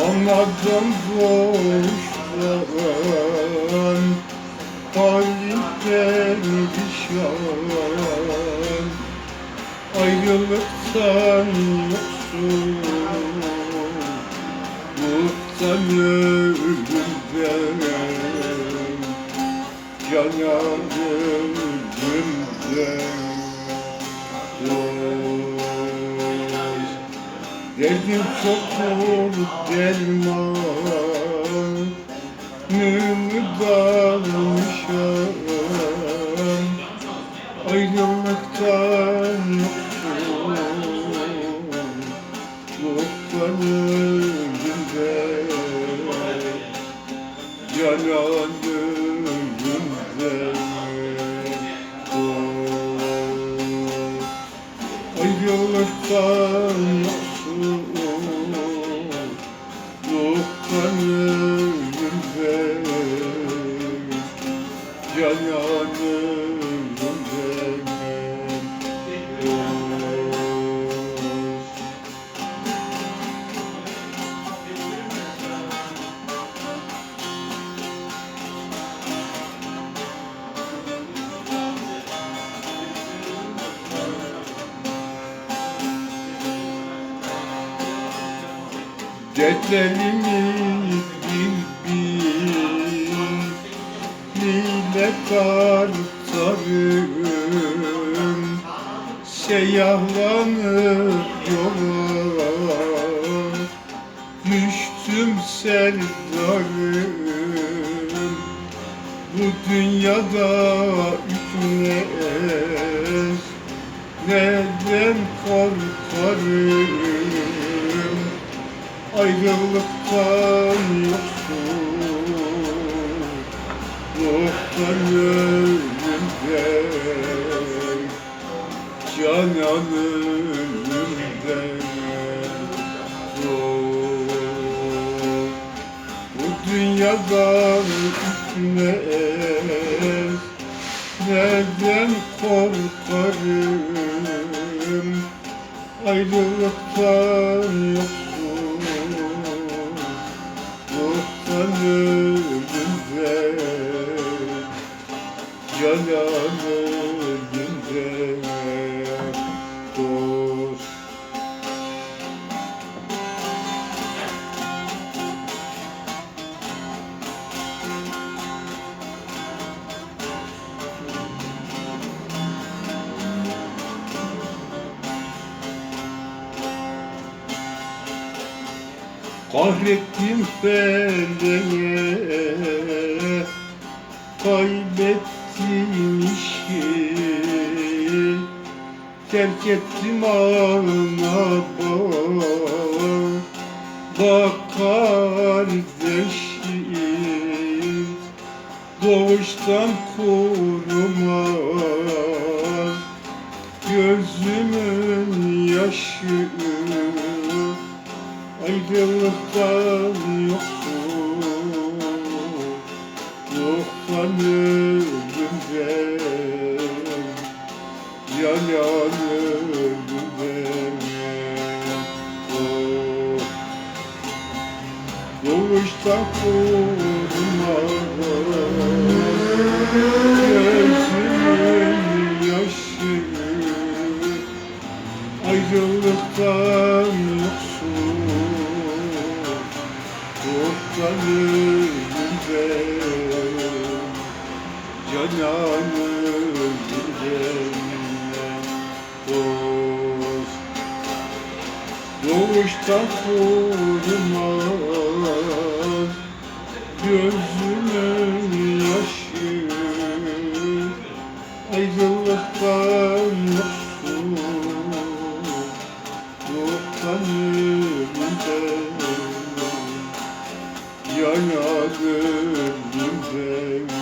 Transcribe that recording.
Anladım doğuştan Halim perişan Ayrılıktan yoksun Muhtan ölümden Canan ölümden Dost Derdim çok zor derman Dertlerimi bil bil Lile kartarım Seyahlanıp yola Düştüm serdarım Bu dünyada ütmez Neden korkarım Ayrılıktan yoksun ölümden Canan ölümden Bu dünyada bitmez Neden korkarım Ayrılıktan yoksun Kahrettim feleğe Kaybettim işi Terk ettim ana bak kardeşim Doğuştan kurumaz Gözümün yaşı Ayrılıktan yoksun Yoktan ölümden Yanan ölümden Oh. Doğuştan yaşı Ayrılıktan yoksun Yoktan ölümden Canan ölümden Dost Doğuştan kurmaz Gözümün yaşı Ayrılıktan yoksun Yoktan yana gönlümde